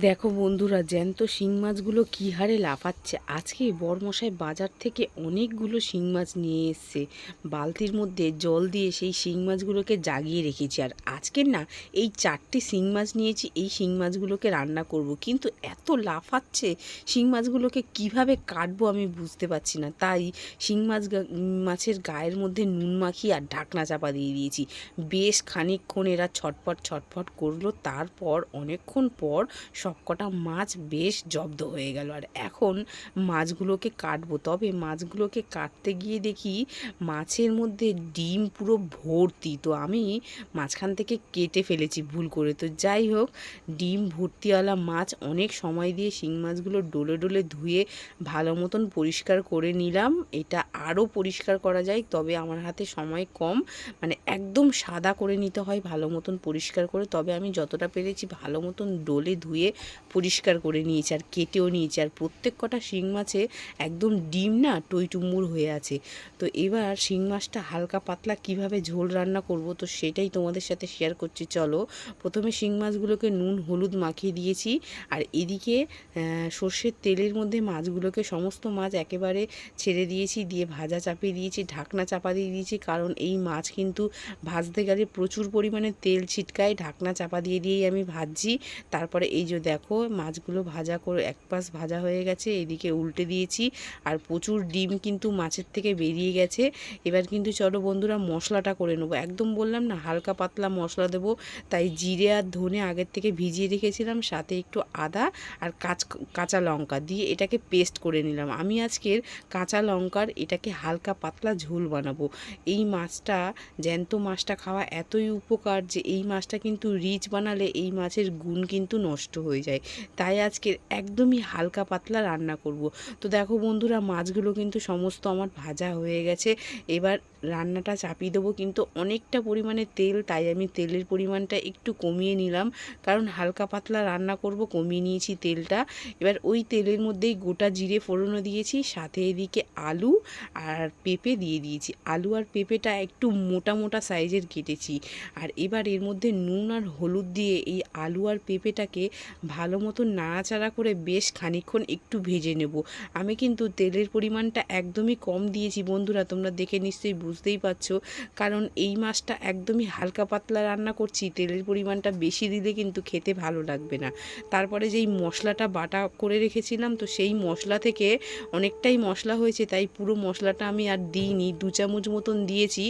দেখো বন্ধুরা, জ্যান্ত শিং মাছগুলো কী হারে লাফাচ্ছে। আজকে বরমশাই বাজার থেকে অনেকগুলো শিং মাছ নিয়ে এসছে। বালতির মধ্যে জল দিয়ে সেই শিং মাছগুলোকে জাগিয়ে রেখেছি। আর আজকের না, এই চারটি শিং মাছ নিয়েছি, এই শিং মাছগুলোকে রান্না করব। কিন্তু এত লাফাচ্ছে শিং মাছগুলোকে কীভাবে কাটবো আমি বুঝতে পারছি না। তাই শিং মাছ মাছের গায়ের মধ্যে নুন মাখিয়ে আর ঢাকনা চাপা দিয়ে দিয়েছি। বেশ খানিকক্ষণ এরা ছটফট ছটফট করল। তারপর, অনেকক্ষণ পর সবকটা মাছ বেশ জব্দ হয়ে গেল। আর এখন মাছগুলোকে কাটবো। তবে মাছগুলোকে কাটতে গিয়ে দেখি মাছের মধ্যে ডিম পুরো ভর্তি। তো আমি মাঝখান থেকে কেটে ফেলেছি, ভুল করে। তো যাই হোক, ডিম ভর্তিওয়ালা মাছ অনেক সময় দিয়ে শিং মাছগুলো ডোলে ডোলে ধুয়ে ভালো মতন পরিষ্কার করে নিলাম। এটা আরও পরিষ্কার করা যায়, তবে আমার হাতে সময় কম। মানে একদম সাদা করে নিতে হয়, ভালো মতন পরিষ্কার করে। তবে আমি যতটা পেরেছি ভালো মতন ডোলে ধুয়ে পরিষ্কার করে নিয়েছে আর কেটেও নিয়েছে আর প্রত্যেক কটা শিং মাছে একদম ডিম না টইটুম্বুর হয়ে আছে। তো এবার শিং মাছটা হালকা পাতলা কীভাবে ঝোল রান্না করব তো সেটাই তোমাদের সাথে শেয়ার করছি, চলো। প্রথমে শিং মাছগুলোকে নুন, হলুদ মাখিয়ে দিয়েছি আর এদিকে সর্ষের তেলের মধ্যে মাছগুলোকে সমস্ত মাছ একেবারে ছেড়ে দিয়েছি, দিয়ে ভাজা চাপিয়ে দিয়েছি, ঢাকনা চাপা দিয়ে দিয়েছি, কারণ এই মাছ কিন্তু ভাজতে গেলে প্রচুর পরিমাণে তেল ছিটকায়, ঢাকনা চাপা দিয়ে দিয়েই আমি ভাজছি। তারপরে এই যে দেখো, মাছগুলো ভাজা করে এক পাশ ভাজা হয়ে গেছে, এদিকে উল্টে দিয়েছি আর প্রচুর ডিম কিন্তু মাছের থেকে বেরিয়ে গেছে। এবার কিন্তু চলো বন্ধুরা মশলাটা করে নেব। একদম বললাম না, হালকা পাতলা মশলা দেবো, তাই জিরে আর ধনে আগের থেকে ভিজিয়ে রেখেছিলাম, সাথে একটু আদা আর কাঁচ, কাঁচা লঙ্কা দিয়ে এটাকে পেস্ট করে নিলাম। আমি আজকের কাঁচা লঙ্কার এটাকে হালকা পাতলা ঝোল বানাবো। এই মাছটা, জ্যান্ত মাছটা খাওয়া এতই উপকার যে এই মাছটা কিন্তু রিচ বানালে এই মাছের গুণ কিন্তু নষ্ট হয়ে যায়। তাই আজকে একদমই হালকা পাতলা রান্না করব। তো দেখো বন্ধুরা, মাছগুলো কিন্তু সমস্ত আমার ভাজা হয়ে গেছে। এবার রান্নাটা চাপিয়ে দেবো, কিন্তু অনেকটা পরিমাণে তেল, তাই আমি তেলের পরিমাণটা একটু কমিয়ে নিলাম। কারণ হালকা পাতলা রান্না করব, কমিয়ে নিয়েছি তেলটা। এবার ওই তেলের মধ্যেই গোটা জিরে ফোড়নও দিয়েছি, সাথে এদিকে আলু আর পেঁপে দিয়ে দিয়েছি। আলু আর পেঁপেটা একটু মোটা মোটা সাইজের কেটেছি। আর এবার এর মধ্যে নুন আর হলুদ দিয়ে এই আলু আর পেঁপেটাকে ভালো মতো নাড়াচাড়া করে বেশ খানিকক্ষণ একটু ভেজে নেব। আমি কিন্তু তেলের পরিমাণটা একদমই কম দিয়েছি, বন্ধুরা, তোমরা দেখে নিশ্চয়ই বুঝতেই পারছ। কারণ এই মাছটা একদমই হালকা পাতলা রান্না করছি, তেলের পরিমাণটা বেশি দিলে কিন্তু খেতে ভালো লাগবে না। তারপরে যেই মশলাটা বাটা করে রেখেছিলাম, তো সেই মশলা থেকে অনেকটাই মশলা হয়েছে, তাই পুরো মশলাটা আমি আর দিইনি, দু চামচ মতন দিয়েছি।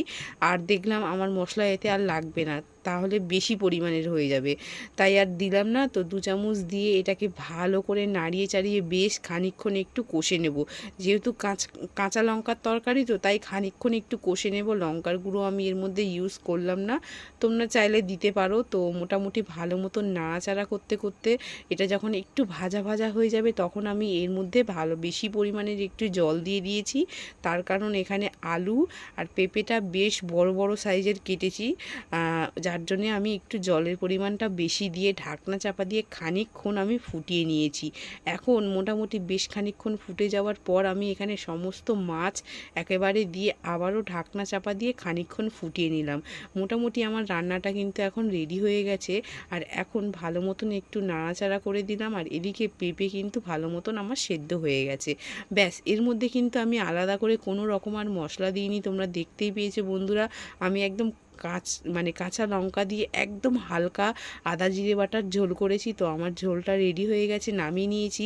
আর দেখলাম আমার মশলা এতে আর লাগবে না। তাহলে বেশি পরিমাণের হয়ে যাবে। তাই আর দিলাম না, তো দু চামচ দিয়ে এটাকে ভালো করে নাড়িয়ে চাড়িয়ে বেশ খানিকক্ষণ একটু কষে নেব। যেহেতু কাঁচা কাঁচা লঙ্কার তরকারি, তো তাই খানিকক্ষণ একটু কষে নেব। লঙ্কার গুঁড়ো আমি এর মধ্যে ইউজ করলাম না। তোমরা চাইলে দিতে পারো, তো মোটামুটি ভালো মতো নাড়াচাড়া করতে করতে এটা যখন একটু ভাজা ভাজা হয়ে যাবে, তখন আমি এর মধ্যে ভালো বেশি পরিমাণের একটু জল দিয়ে দিয়েছি। তার কারণ এখানে আলু আর পেঁপেটা বেশ বড় বড় সাইজের কেটেছি। যার জন্যে আমি একটু জলের পরিমাণটা বেশি দিয়ে ঢাকনা চাপা দিয়ে খানিকক্ষণ আমি ফুটিয়ে নিয়েছি। এখন মোটামুটি বেশ খানিকক্ষণ ফুটে যাওয়ার পর আমি এখানে সমস্ত মাছ একেবারে দিয়ে আবারও ঢাকনা চাপা দিয়ে খানিকক্ষণ ফুটিয়ে নিলাম। মোটামুটি আমার রান্নাটা কিন্তু এখন রেডি হয়ে গেছে আর এখন ভালো মতন একটু নাড়াচাড়া করে দিলাম আর এদিকে পেঁপে কিন্তু ভালো মতন আমার সেদ্ধ হয়ে গেছে। ব্যাস, এর মধ্যে কিন্তু আমি আলাদা করে কোনো রকম আর মশলা দিইনি, তোমরা দেখতেই পেয়েছ বন্ধুরা। আমি একদম কাঁচ মানে কাঁচা লঙ্কা দিয়ে একদম হালকা আদা জিরে বাটার ঝোল করেছি। তো আমার ঝোলটা রেডি হয়ে গেছে, নামিয়ে নিয়েছি।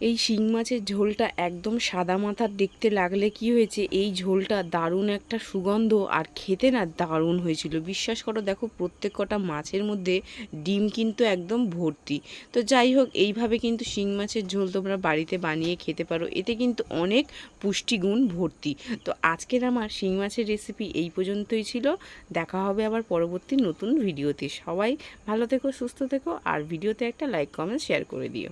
এই শিং মাছের ঝোলটা একদম সাদা মাথার দেখতে লাগলে কি হয়েছে? এই ঝোলটা দারুণ একটা সুগন্ধ আর খেতে না দারুণ হয়েছিল। বিশ্বাস করো, দেখো প্রত্যেক কটা মাছের মধ্যে ডিম কিন্তু একদম ভর্তি। তো যাই হোক, এইভাবে কিন্তু শিং মাছের ঝোল তোমরা বাড়িতে বানিয়ে খেতে পারো। এতে কিন্তু অনেক পুষ্টিগুণ ভর্তি। তো আজকের আমার শিং মাছের রেসিপি এই পর্যন্তই ছিল। দেখা হবে আবার পরবর্তী নতুন ভিডিওতে। সবাই ভালো থেকো, সুস্থ থেকো আর ভিডিওতে একটা লাইক কমেন্ট শেয়ার করে দিও।